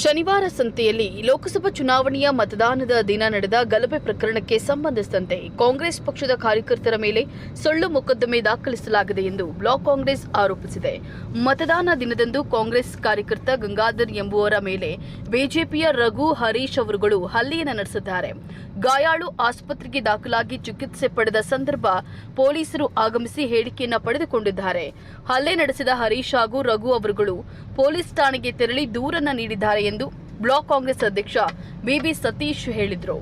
ಶನಿವಾರ ಸಂತೆಯಲ್ಲಿ ಲೋಕಸಭಾ ಚುನಾವಣೆಯ ಮತದಾನದ ದಿನ ನಡೆದ ಗಲಭೆ ಪ್ರಕರಣಕ್ಕೆ ಸಂಬಂಧಿಸಿದಂತೆ ಕಾಂಗ್ರೆಸ್ ಪಕ್ಷದ ಕಾರ್ಯಕರ್ತರ ಮೇಲೆ ಸುಳ್ಳು ಮೊಕದ್ದಮೆ ದಾಖಲಿಸಲಾಗಿದೆ ಎಂದು ಬ್ಲಾಕ್ ಕಾಂಗ್ರೆಸ್ ಆರೋಪಿಸಿದೆ. ಮತದಾನ ದಿನದಂದು ಕಾಂಗ್ರೆಸ್ ಕಾರ್ಯಕರ್ತ ಗಂಗಾಧರ್ ಎಂಬುವರ ಮೇಲೆ ಬಿಜೆಪಿಯ ರಘು ಹರೀಶ್ ಅವರುಗಳು ಹಲ್ಲೆಯನ್ನು ನಡೆಸಿದ್ದಾರೆ. ಗಾಯಾಳು ಆಸ್ಪತ್ರೆಗೆ ದಾಖಲಾಗಿ ಚಿಕಿತ್ಸೆ ಪಡೆದ ಸಂದರ್ಭ ಪೊಲೀಸರು ಆಗಮಿಸಿ ಹೇಳಿಕೆಯನ್ನು ಪಡೆದುಕೊಂಡಿದ್ದಾರೆ. ಹಲ್ಲೆ ನಡೆಸಿದ ಹರೀಶ್ ಹಾಗೂ ರಘು ಅವರುಗಳು ಪೊಲೀಸ್ ಠಾಣೆಗೆ ತೆರಳಿ ದೂರನ್ನು ನೀಡಿದ್ದಾರೆ ಎಂದು ಬ್ಲಾಕ್ ಕಾಂಗ್ರೆಸ್ ಅಧ್ಯಕ್ಷ ಬಿಬಿ ಸತೀಶ್ ಹೇಳಿದರು.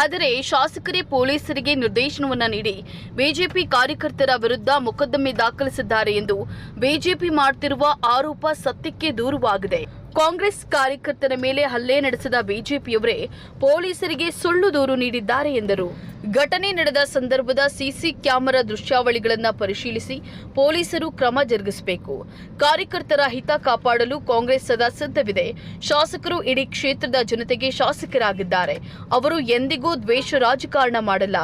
ಆದರೆ ಶಾಸಕರೇ ಪೊಲೀಸರಿಗೆ ನಿರ್ದೇಶನವನ್ನು ನೀಡಿ ಬಿಜೆಪಿ ಕಾರ್ಯಕರ್ತರ ವಿರುದ್ಧ ಮೊಕದ್ದಮೆ ದಾಖಲಿಸಿದ್ದಾರೆ ಎಂದು ಬಿಜೆಪಿ ಮಾಡುತ್ತಿರುವ ಆರೋಪ ಸತ್ಯಕ್ಕೆ ದೂರವಾಗಿದೆ. ಕಾಂಗ್ರೆಸ್ ಕಾರ್ಯಕರ್ತರ ಮೇಲೆ ಹಲ್ಲೆ ನಡೆಸಿದ ಬಿಜೆಪಿಯವರೇ ಪೊಲೀಸರಿಗೆ ಸುಳ್ಳು ದೂರು ನೀಡಿದ್ದಾರೆ ಎಂದರು. ಘಟನೆ ನಡೆದ ಸಂದರ್ಭದ ಸಿಸಿ ಕ್ಯಾಮೆರಾ ದೃಶ್ಯಾವಳಿಗಳನ್ನು ಪರಿಶೀಲಿಸಿ ಪೊಲೀಸರು ಕ್ರಮ ಜರುಗಿಸಬೇಕು. ಕಾರ್ಯಕರ್ತರ ಹಿತ ಕಾಪಾಡಲು ಕಾಂಗ್ರೆಸ್ ಸದಾ ಸಿದ್ಧವಿದೆ. ಶಾಸಕರು ಇಡೀ ಕ್ಷೇತ್ರದ ಜನತೆಗೆ ಶಾಸಕರಾಗಿದ್ದಾರೆ. ಅವರು ಎಂದಿಗೂ ದ್ವೇಷ ರಾಜಕಾರಣ ಮಾಡಲ್ಲ.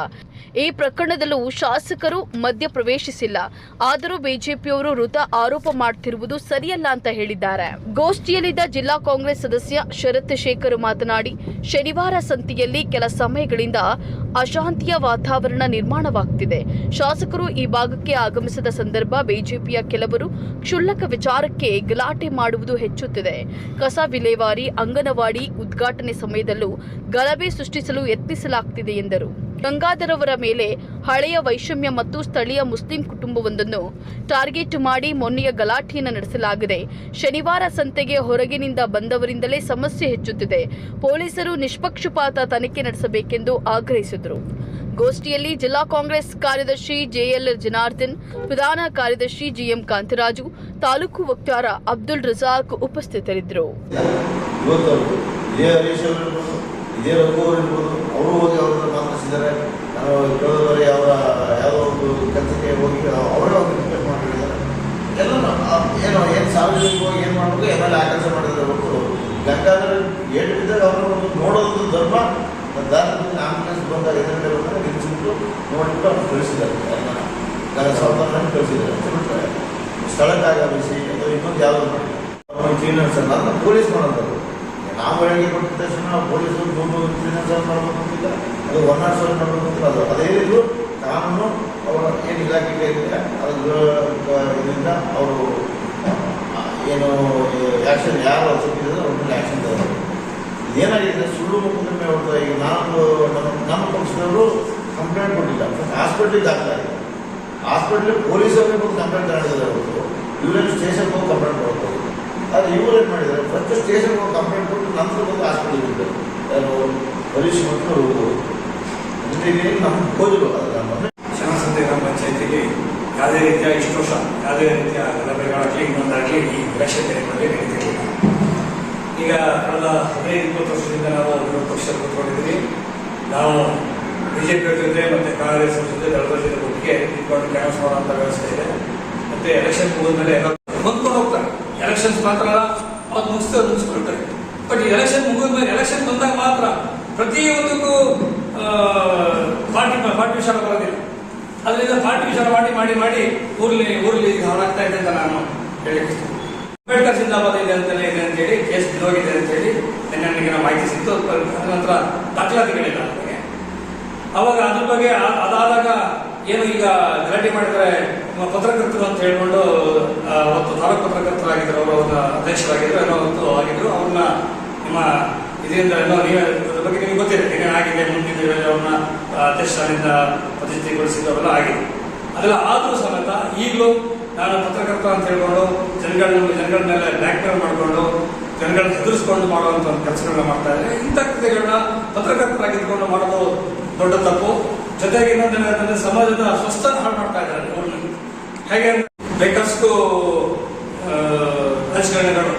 ಈ ಪ್ರಕರಣದಲ್ಲೂ ಶಾಸಕರು ಮಧ್ಯ ಪ್ರವೇಶಿಸಿಲ್ಲ. ಆದರೂ ಬಿಜೆಪಿಯವರು ವೃತ ಆರೋಪ ಮಾಡುತ್ತಿರುವುದು ಸರಿಯಲ್ಲ ಅಂತ ಹೇಳಿದ್ದಾರೆ. ಗೋಷ್ಠಿಯಲ್ಲಿದ್ದ ಜಿಲ್ಲಾ ಕಾಂಗ್ರೆಸ್ ಸದಸ್ಯ ಶರತ್ ಶೇಖರ್ ಮಾತನಾಡಿ, ಶನಿವಾರ ಸಂತೆಯಲ್ಲಿ ಕೆಲ ಸಮಯಗಳಿಂದ ಅಶಾಂತಿಯ ವಾತಾವರಣ ನಿರ್ಮಾಣವಾಗುತ್ತಿದೆ ಶಾಸಕರು ಈ ಭಾಗಕ್ಕೆ ಆಗಮಿಸಿದ ಸಂದರ್ಭ ಬಿಜೆಪಿಯ ಕೆಲವರು ಕ್ಷುಲ್ಲಕ ವಿಚಾರಕ್ಕೆ ಗಲಾಟೆ ಮಾಡುವುದು ಹೆಚ್ಚುತ್ತಿದೆ. ಕಸ ವಿಲೇವಾರಿ, ಅಂಗನವಾಡಿ ಉದ್ಘಾಟನೆ ಸಮಯದಲ್ಲೂ ಗಲಭೆ ಸೃಷ್ಟಿಸಲು ಯತ್ನಿಸಲಾಗುತ್ತಿದೆ ಎಂದರು. ಗಂಗಾಧರ್ ಅವರ ಮೇಲೆ ಹಳೆಯ ವೈಷಮ್ಯ ಮತ್ತು ಸ್ಥಳೀಯ ಮುಸ್ಲಿಂ ಕುಟುಂಬವೊಂದನ್ನು ಟಾರ್ಗೆಟ್ ಮಾಡಿ ಮೊನ್ನೆಯ ಗಲಾಟೆಯನ್ನು ನಡೆಸಲಾಗಿದೆ. ಶನಿವಾರ ಸಂತೆಗೆ ಹೊರಗಿನಿಂದ ಬಂದವರಿಂದಲೇ ಸಮಸ್ಯೆ ಹೆಚ್ಚುತ್ತಿದೆ. ಪೊಲೀಸರು ನಿಷ್ಪಕ್ಷಪಾತ ತನಿಖೆ ನಡೆಸಬೇಕೆಂದು ಆಗ್ರಹಿಸಿದರು. ಗೋಷ್ಠಿಯಲ್ಲಿ ಜಿಲ್ಲಾ ಕಾಂಗ್ರೆಸ್ ಕಾರ್ಯದರ್ಶಿ ಜೆಎಲ್ ಜನಾರ್ದನ್, ಪ್ರಧಾನ ಕಾರ್ಯದರ್ಶಿ ಜಿಎಂ ಕಾಂತರಾಜು, ತಾಲೂಕು ವಕ್ತಾರ ಅಬ್ದುಲ್ ರಜಾಕ್ ಉಪಸ್ಥಿತರಿದ್ದರು. ಇವತ್ತು ಇದೇ ಯಾವ ಹೋಗಿ ಯಾವುದೋ ಒಂದು ಕೆಲಸಕ್ಕೆ ಹೋಗಿ ಅವರೇ ಒಂದು ರಿಕ್ವೆಸ್ಟ್ ಮಾಡಿದ್ದಾರೆ. ಎಲ್ಲ ಏನೋ, ಏನು ಸಾರ್ವಜನಿಕವಾಗಿ ಏನು ಮಾಡಬೇಕು ಎಲ್ಲ ಆ ಕೆಲಸ ಮಾಡಿದ್ರೆ ಹೊರತು ಗಂಗಾಧರ ಏಟು ಬಿದ್ದಾಗ ಅವರು ಒಂದು ನೋಡೋದು ಧರ್ಮ. ದಾರದಲ್ಲಿ ಆಂಬುಲೆನ್ಸ್ ಬಂದಾಗ ಎದುರುಗಡೆ ಬಂದಾಗ ನಿಲ್ಲಿಸ್ಬಿಟ್ಟು ನೋಡಿಬಿಟ್ಟು ಅವ್ರು ಕಳಿಸಿದ್ದಾರೆ. ಎಲ್ಲ ಸಾವಧಾನ ಕಳಿಸಿದ್ದಾರೆ. ಬಿಟ್ಟರೆ ಸ್ಥಳಕ್ಕೆ ಆಗಮಿಸಿ ಅಥವಾ ಇನ್ನೊಂದು ಯಾವುದೋ ಮಾಡಿ ಕ್ಲೀನರ್ಸ್ ಅಲ್ಲ ಪೊಲೀಸ್ ಮಾಡೋದು. ನಾವು ಹೇಳಿ ಕೊಟ್ಟ ತಕ್ಷಣ ಪೊಲೀಸರು ದೂರು ಕ್ಲೀನರ್ಸ್ ಮಾಡಬೇಕು ಅದು ಒನ್ ಆರ್ ಸೆವೆನ್ ಮಾಡಬೇಕು ಅಂತಿಲ್ಲ ಅದು ಅದೇ ರೀತಿ ಕಾನೂನು ಅವರ ಏನು ಇಲಾಖೆಗೆ ಇದೆ ಅದ್ರ ಇದರಿಂದ ಅವರು ಏನು ಆ್ಯಕ್ಷನ್ ಯಾರು ಸಿಕ್ಕಿದ್ರು ಅವ್ರ ಮೇಲೆ ಆ್ಯಕ್ಷನ್ ತಗೋಬೇಕು ಏನಾಗಿದೆ ಸುಳ್ಳು ಮೊಕದ್ದಮೆ ಅವ್ರದ್ದು ಈಗ ನಾನು ನಮ್ಮ ನಮ್ಮ ಪಕ್ಷದವರು ಕಂಪ್ಲೇಂಟ್ ಕೊಟ್ಟಿಲ್ಲ. ಹಾಸ್ಪಿಟ್ಲಿಗೆ ದಾಖಲಾಗಿದೆ. ಹಾಸ್ಪಿಟ್ಲಿಗೆ ಪೊಲೀಸರಿಗೆ ಕಂಪ್ಲೇಂಟ್ ತಗೊಂಡಿದ್ದಾರೆ ಹೊರತು ಇವರೇನು ಸ್ಟೇಷನ್ಗೆ ಹೋಗಿ ಕಂಪ್ಲೇಂಟ್ ಕೊಡ್ಬೋದು ಆದರೆ ಇವರು ಏನು ಮಾಡಿದ್ದಾರೆ? ಫಸ್ಟ್ ಸ್ಟೇಷನ್ ಕಂಪ್ಲೇಂಟ್ ಕೊಟ್ಟು ನಂತರ ಬಂದು ಹಾಸ್ಪಿಟಲ್ಗೆ ಇದ್ದಾರೆ ನಾನು ನಮ್ಗೆ ಜೊತೆಗೆ ಅದರ ಮೊನ್ನೆ ಶನಸಂತೆ ಗ್ರಾಮ ಪಂಚಾಯತಿಗೆ ಯಾವುದೇ ರೀತಿಯ ಇಷ್ಟು ವರ್ಷ, ಯಾವುದೇ ರೀತಿಯ ಗಲಭೆಗಳಾಗಲಿ ಇನ್ನೊಂದಾಗಲಿ ಈ ಎಲೆಕ್ಷನ್ ಟೈಮಲ್ಲಿ ನಡೀತಿರಲಿಲ್ಲ. ಈಗ ಕಳೆದ ಹದಿನೈದು, ಇಪ್ಪತ್ತು ವರ್ಷದಿಂದ ನಾವು ವಿರೋಧ ಪಕ್ಷ ಕೂತ್ಕೊಂಡಿದ್ದೀವಿ. ನಾವು ಬಿಜೆಪಿ ಜೊತೆ ಮತ್ತು ಕಾಂಗ್ರೆಸ್ ಜೊತೆ ದಳದ ಜೊತೆ ಒಟ್ಟಿಗೆ ನಿಂತ್ಕೊಂಡು ಕ್ಯಾನ್ಸ್ ಮಾಡುವಂಥ ವ್ಯವಸ್ಥೆ ಇದೆ. ಮತ್ತೆ ಎಲೆಕ್ಷನ್ ಮುಗಿದ ಮೇಲೆ ಹೋಗ್ತಾರೆ ಎಲೆಕ್ಷನ್ಸ್ ಮಾತ್ರ ಅವತ್ತು ಮುಗಿಸ್ತೇವೆ ಮುಗಿಸ್ಕೊಳ್ತಾರೆ. ಬಟ್ ಎಲೆಕ್ಷನ್ ಮುಗಿದ್ಮೇಲೆ ಎಲೆಕ್ಷನ್ ಬಂದಾಗ ಮಾತ್ರ ಪ್ರತಿಯೊಂದಕ್ಕೂ ಪಾರ್ಟಿ ಪಾರ್ಟಿ ವಿಚಾರ ಬರೋದಿಲ್ಲ. ಅದರಿಂದ ಪಾರ್ಟಿ ವಿಚಾರ ಮಾಡಿ ಮಾಡಿ ಮಾಡಿ ಊರ್ಲಿ ಊರ್ಲಿ ಹಾಳಾಗ್ತಾ ಇದೆ ಅಂತ ನಾನು ಇಷ್ಟ. ಅಂಬೇಡ್ಕರ್ ಜಿಂದಾಬಾದ್ ಇದೆ ಅಂತಲೇ ಇದೆ ಅಂತೇಳಿ ಕೇಸ್ ಬಿದ್ದೋಗಿದೆ ಅಂತೇಳಿ ಹೇಳಿ ನನಗೆ ಮಾಹಿತಿ ಸಿಕ್ತು. ಅದ ನಂತರ ದಾಖಲಾತಿಗಳಿಲ್ಲ ಅವಾಗ ಅದ್ರ ಬಗ್ಗೆ ಅದಾದಾಗ ಏನು ಈಗ ಗಲಾಟೆ ಮಾಡಿದ್ರೆ ಪತ್ರಕರ್ತರು ಅಂತ ಹೇಳ್ಕೊಂಡು ಅವತ್ತು ತಾಲೂಕು ಪತ್ರಕರ್ತರಾಗಿದ್ರು ಅವರು ಅವರ ಅಧ್ಯಕ್ಷರಾಗಿದ್ದರು ಏನೋ ಅವತ್ತು ಆಗಿದ್ರು. ಅವ್ರನ್ನ ನಿಮ್ಮ ಇದರಿಂದ ಏನೋ ನೀವು ಅದ್ರ ಬಗ್ಗೆ ನಿಮಗೆ ಗೊತ್ತಿದೆ. ಏನೇನಾಗಿದೆ ಮುಂದಿನ ಅವ್ರನ್ನ ಅಧ್ಯಕ್ಷರಿಂದ ಅವೆಲ್ಲ ಆಗಿದೆ. ಅದೆಲ್ಲ ಆದರೂ ಸಮೇತ ಈಗಲೂ ನಾನು ಪತ್ರಕರ್ತ ಅಂತ ಹೇಳ್ಕೊಂಡು ಜನಗಳನ್ನ ಜನಗಳ ಮೇಲೆ ಬ್ಲ್ಯಾಕ್ ಮೇಲ್ ಮಾಡಿಕೊಂಡು ಜನಗಳನ್ನ ಹೆದರಿಸ್ಕೊಂಡು ಮಾಡುವಂಥ ಒಂದು ಕೆಲಸಗಳನ್ನ ಮಾಡ್ತಾ ಇದ್ದಾರೆ. ಇಂಥ ಕೃತ್ಯಗಳನ್ನ ಪತ್ರಕರ್ತರಾಗಿದ್ದುಕೊಂಡು ಮಾಡೋದು ದೊಡ್ಡ ತಪ್ಪು. ಜೊತೆಗೆ ಇನ್ನೊಂದು ಏನಂತಂದ್ರೆ, ಸಮಾಜದ ಸ್ವಸ್ಥ ಹಾಳು ಮಾಡ್ತಾ ಇದ್ದಾರೆ. ಹೇಗೆ ಬೇಕಷ್ಟು ರಾಜಕಾರಣಿಗಳು.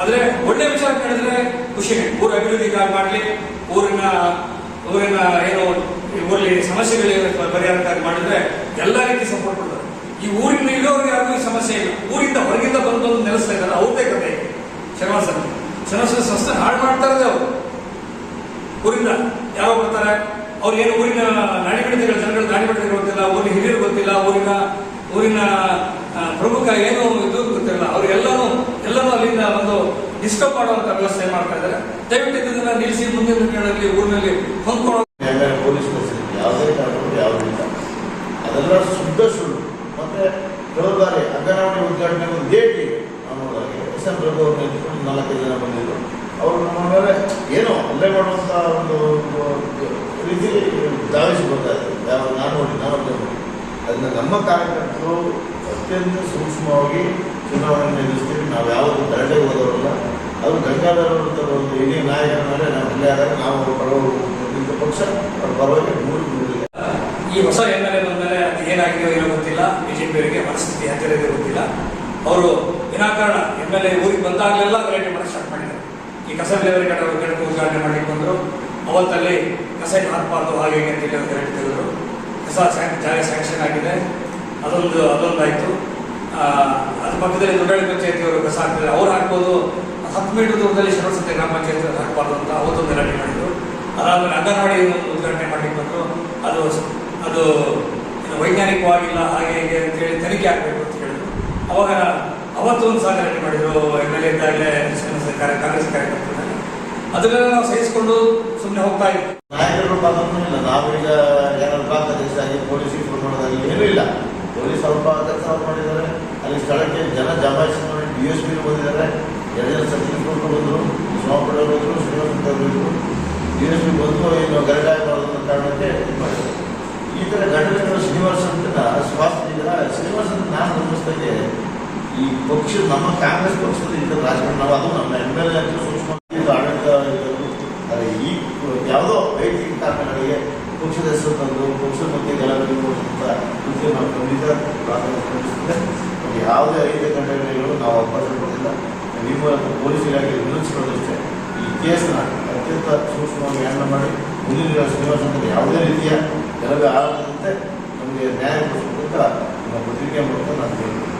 ಆದ್ರೆ ಒಳ್ಳೆ ವಿಚಾರ ಕೇಳಿದ್ರೆ ಖುಷಿ. ಊರ ಅಭಿವೃದ್ಧಿಗಾಗಿ ಮಾಡಲಿ, ಊರಿನ ಊರಿನ ಏನು ಊರಲ್ಲಿ ಸಮಸ್ಯೆಗಳಿಗೆ ಪರಿಹಾರಕ್ಕಾಗಿ ಮಾಡಿದ್ರೆ ಎಲ್ಲ ರೀತಿ ಸಪೋರ್ಟ್ ಕೊಡ್ತಾರೆ. ಈ ಊರಿನ ಇರೋರಿಗೆ ಈ ಸಮಸ್ಯೆ ಇಲ್ಲ. ಊರಿಂದ ಹೊರಗಿಂದ ಬಂದು ನೆಲೆಸ್ತಾ ಇದ್ದಾರೆ. ಅವ್ರದೇ ಕತೆ ಶ್ರಮಸನ ಶ್ರಮಸನ ಸಂಸ್ಥೆ ಹಾಳು ಮಾಡ್ತಾ ಇರೋದೇ ಅವರು. ಊರಿಂದ ಯಾರೋ ಬರ್ತಾರೆ? ಅವ್ರು ಏನು ಊರಿನ ನಾಡಿಗಡಿತಗಳ ಜನಗಳ ನಾಡಿಗಡಿತಗಳು ಗೊತ್ತಿಲ್ಲ, ಊರಿನ ಹಿರಿಯರು ಗೊತ್ತಿಲ್ಲ, ಊರಿನ ಊರಿನ ಪ್ರಮುಖ ಏನು ಇದು ಗೊತ್ತಿರಲ್ಲ. ಅವ್ರು ಎಲ್ಲರೂ ಎಲ್ಲರೂ ಅಲ್ಲಿಂದ ಒಂದು ಡಿಸ್ಟರ್ಬ್ ಮಾಡುವಂತ ವ್ಯವಸ್ಥೆ ಮಾಡ್ತಾ ಇದ್ದಾರೆ. ದಯವಿಟ್ಟು ಇದನ್ನ ನಿಲ್ಲಿಸಿ, ಮುಂದಿನ ದಿನಗಳಲ್ಲಿ ಊರಿನಲ್ಲಿ ಹೊಂದ್ಕೊಳ್ಳೋ ಪೊಲೀಸ್ ಯಾವುದೇ ಕಾರಣಕ್ಕೂ ಯಾವುದೂ ಇಲ್ಲ. ಅದೆಲ್ಲ ಶುದ್ಧ ಸುಳ್ಳು. ಮತ್ತೆ ಕೆಲವು ಬಾರಿ ಅಂಗನವಾಡಿ ಉದ್ಘಾಟನೆ ಒಂದು ಡೇಟ್ ಇದೆ ಎಸ್ ಎಂ ಪ್ರಭು ಅವ್ರನ್ನ ಎತ್ಕೊಂಡು ನಾಲ್ಕೈದು ಜನ ಬಂದಿದ್ರು. ಅವರು ನಮ್ಮ ಮೇಲೆ ಏನೋ ಹಲ್ಲೆ ಮಾಡುವಂಥ ಒಂದು ರೀತಿ ಧಾವಿಸಿ ಬರ್ತಾ ಇದ್ದಾರೆ. ನಾನು ನೋಡಿ, ನಾನು ಅದನ್ನ ನಮ್ಮ ಕಾರ್ಯಕರ್ತರು ಅತ್ಯಂತ ಸೂಕ್ಷ್ಮವಾಗಿ ಚುನಾವಣೆ ಎದುರಿಸ್ತೀವಿ ನಾವು ಯಾವುದು ತರಡೆ ಹೋದವರಲ್ಲ. ಅದು ಗಂಗಾಧರ ಒಂದು ಹಿರಿಯ ನಾಯಕರ ಆದರೆ ನಾವು ಹಲ್ಲೆ ಆದಾಗ ನಾವು ಅವರು ಪರವಾಗಿ ಪಕ್ಷ, ಅವ್ರ ಪರವಾಗಿ ಮೂರು ಮೂಡಿಲ್ಲ ಈ ಹೊಸ ಎಂ ಎಲ್ ಎ ಬಂದರೆ ಅದು ಏನಾಗಿದೆಯೋ ಏನೋ ಗೊತ್ತಿಲ್ಲ. ಬಿಜೆಪಿಯವರಿಗೆ ಮನಸ್ಥಿತಿ ಇದೆ ಗೊತ್ತಿಲ್ಲ. ಅವರು ವಿನಾಕಾರಣ ಎಂ ಎಲ್ ಎ ಊರಿಗೆ ಬಂದಾಗಲೆಲ್ಲ ಗಲಾಟೆ ಮಾಡಿ ಸ್ಟಾರ್ಟ್ ಮಾಡಿದ್ದಾರೆ ಈ ಕಸ ಡೆಲಿವರಿ ಕಡೆ ಉದ್ಘಾಟನೆ ಮಾಡಲಿಕ್ಕೆ ಬಂದರು. ಅವತ್ತಲ್ಲಿ ಕಸ ಹಾಕಬಾರ್ದು ಹಾಗೆ ಅಂತೇಳಿ ಕಸ ಸ್ಯಾಂ- ಜಾಗ ಸ್ಯಾಂಕ್ಷನ್ ಆಗಿದೆ. ಅದೊಂದು, ಅದೊಂದಾಯಿತು. ಅದ್ರ ಪಕ್ಕದಲ್ಲಿ ದೊಡ್ಡಳ್ಳಿ ಪಂಚಾಯತಿಯವರು ಕಸ ಹಾಕಿದ್ರೆ ಅವ್ರು ಹಾಕ್ಬೋದು. ಹತ್ತು ಮೀಟರ್ ದೂರದಲ್ಲಿ ಶರವಸಂತೆ ಗ್ರಾಮ ಪಂಚಾಯತ್ ಹಾಕಬಾರ್ದು ಅಂತ ಅವತ್ತು ಗಲಾಟೆ ಮಾಡಿದ್ರು. ಅದಾದ್ಮೇಲೆ ಅಂಗನವಾಡಿ ಉದ್ಘಾಟನೆ ಮಾಡಲಿಕ್ಕೆ ಬಂದರು. ಅದು ಅದು ವೈಜ್ಞಾನಿಕವಾಗಿಲ್ಲ, ಹಾಗೆ ಹೀಗೆ ಅಂತೇಳಿ ತನಿಖೆ ಆಗಬೇಕು ಅಂತ ಹೇಳಿದ್ರು. ಅವಾಗ ಅವತ್ತು ಒಂದು ಸಹ ಗಲಾಟೆ ಮಾಡಿದ್ರು. ಎಂ ಎಲ್ ಎ ಇದ್ದಾಗಲೇ ಕಾಂಗ್ರೆಸ್ ಕಾರ್ಯಕರ್ತರಲ್ಲಿ ಅದನ್ನೆಲ್ಲ ನಾವು ಸಹಿಸಿಕೊಂಡು ಸುಮ್ಮನೆ ಹೋಗ್ತಾ ಇದ್ವಿ. ನಾಯಕರು ಪಾತ್ರನೂ ಇಲ್ಲ. ಈಗ ಏನಾದ್ರು ಪ್ರಾಂತ ಆಗಿರಲಿ ಆಗಿ ಪೊಲೀಸ್ ಇನ್ಫಾರ್ಮ್ ಮಾಡೋದಾಗಲಿ ಏನೂ ಇಲ್ಲ. ಪೊಲೀಸ್ ಸ್ವಲ್ಪ ಕೆಲಸ ಮಾಡಿದ್ದಾರೆ. ಅಲ್ಲಿ ಸ್ಥಳಕ್ಕೆ ಜನ ಜಮಾಯಿಸಿ ಮಾಡಿ ಡಿ ಎಸ್ ಪಿ ಬಂದಿದ್ದಾರೆ. ಎರಡು ಜನ ಸಚಿವ ಕೊಟ್ಟು ಬಂದರು. ಸೋಮಪಡೆ ಬಂದರು ಶ್ರೀನಿವಾಸ ಬಂದರು. ಡಿ ಎಸ್ ಪಿ ಬಂದು ಇನ್ನು ಗರಗಾಯ ಕಾರಣಕ್ಕೆ ಈ ಥರ ಘಟನೆಗಳು ಶ್ರೀನಿವಾಸ ಅಂತ ಸ್ವಾಸ್ಥ್ಯ ಶ್ರೀನಿವಾಸ ಅಂತ ನಾನು ಗಮನಿಸ್ದಂಗೆ ಈ ಪಕ್ಷ ನಮ್ಮ ಕಾಂಗ್ರೆಸ್ ಪಕ್ಷದ ಈ ಥರ ರಾಜಕಾರಣ ನಾವು ಅದು ನಮ್ಮ ಎಂ ಎಲ್ ಎ ಸೂಕ್ಷ್ಮ ಇದು ಆಡಳಿತ ಇರೋದು ಆದರೆ ಈ ಯಾವುದೋ ವೈಯಕ್ತಿಕ ಕಾರಣಗಳಿಗೆ ಪಕ್ಷದ ಹೆಸರು ತಂದು ಪಕ್ಷದ ಬಗ್ಗೆ ಗಲಾಟೆ ಮಾಡುವಂಥ ಕೃತ್ಯ ನಾವು ಖಂಡಿತ ಪ್ರಾರಂಭಿಸ್ತದೆ ನಮಗೆ ಯಾವುದೇ ಐದು ಘಟನೆಗಳು ನಾವು ಅವಕಾಶ ಕೊಡೋದಿಲ್ಲ ನಿಮ್ಮ ಪೊಲೀಸ್ ಇಲಾಖೆ ವಿರೋಧಿಸಿಕೊಳ್ಳೋದಷ್ಟೇ ಈ ಕೇಸ್ನ ಅತ್ಯಂತ ಸೂಕ್ಷ್ಮವಾಗಿ ಹ್ಯಾಂಡಲ್ ಮಾಡಿ, ಮುಂದಿನ ದಿನ ಶ್ರೀನಿವಾಸ ಯಾವುದೇ ರೀತಿಯ ಗಲಭೆ ಆಗದಂತೆ ನಮಗೆ ನ್ಯಾಯ ಕೊಡಿಸಬೇಕಂತ ನಮ್ಮ ಪತ್ರಿಕೆ ಮೂಲಕ ನಾನು ಕೇಳ್ತೀನಿ.